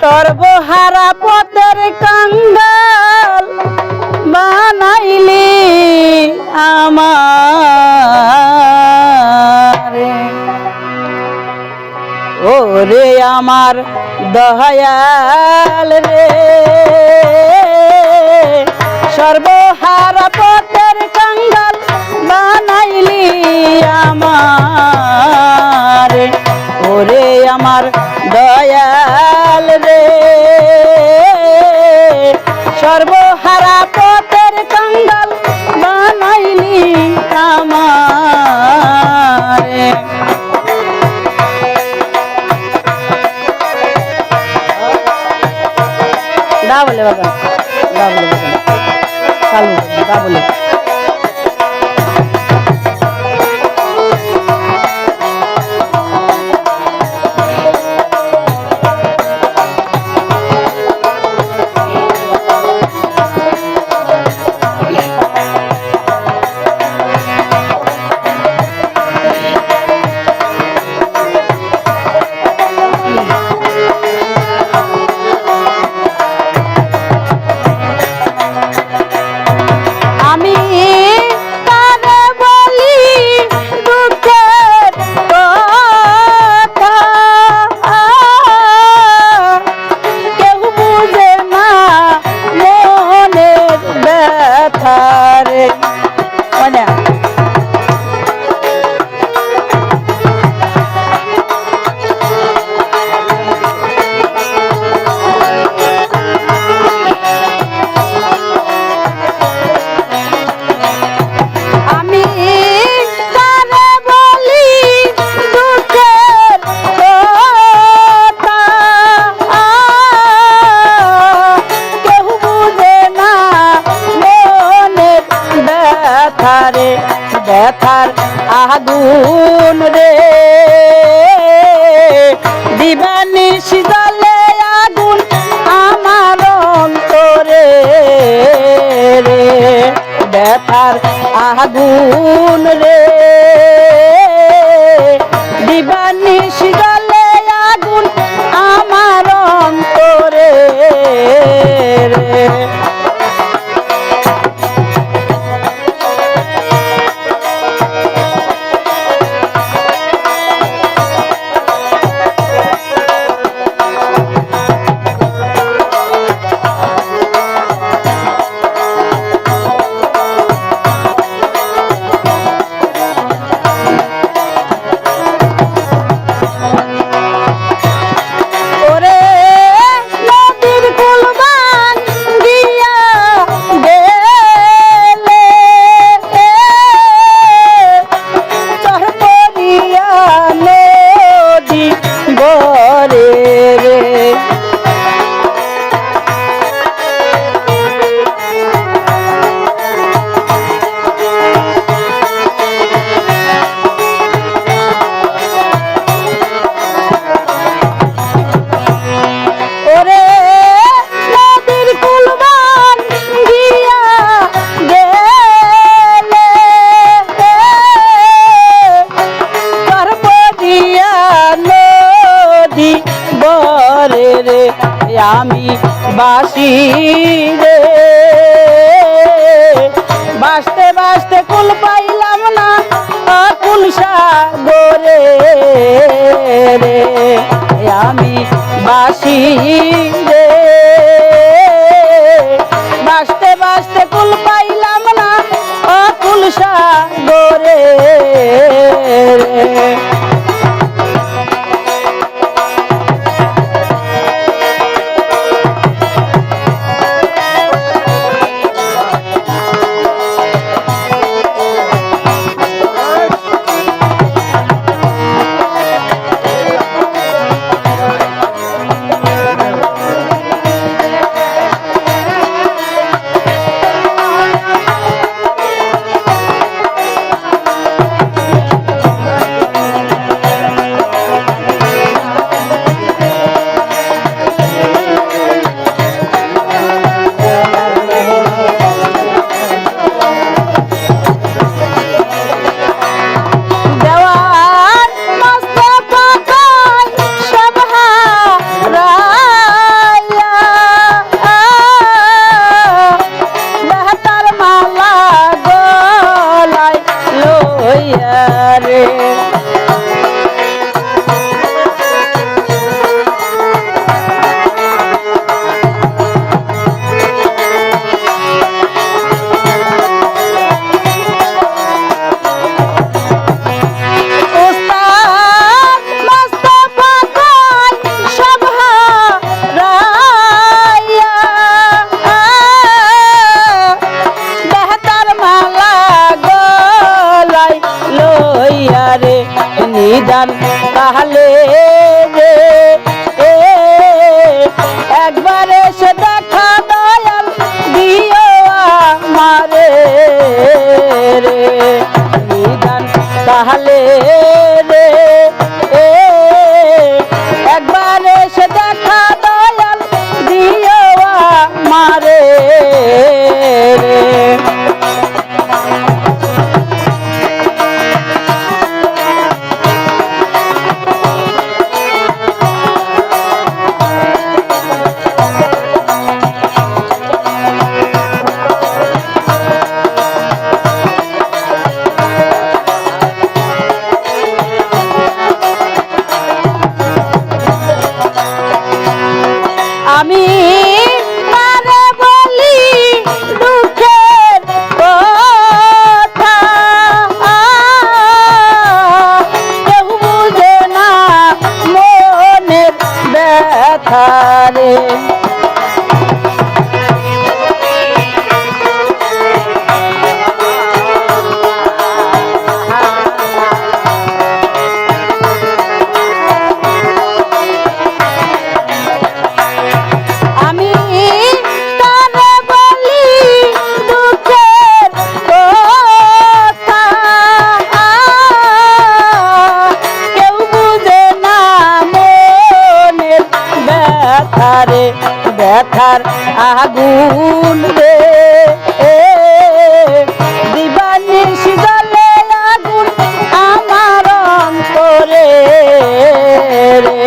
সর্বহারা পথের কাঙ্গাল বানাইলি আমার। ওরে আমার দয়াল রে, সর্বহারা পথের কাঙ্গাল বানাইলি আমার। ওরে আমার দয়াল সর্বহারা পথের কঙ্গল বানাইলি আমার। দা বলে বাবা বলে বাবা চালু দা ব্যথার আগুন রে। দিবানি শীতলে রে। বাঁচতে বাঁচতে কুল পাইলাম না কুল সাগরে রে। আমি বাসি রে। রে নিদান তাহলে রে একবার এসে দেখা দয়াল দিও আমারে রে। বিধান তাহলে ব্যথারে ব্যথার আগুন রে। আগুন আমার অন্তরে রে।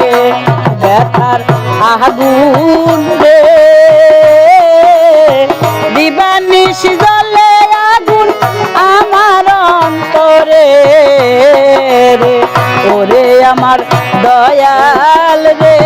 ব্যথার আগুন দয়াল রে।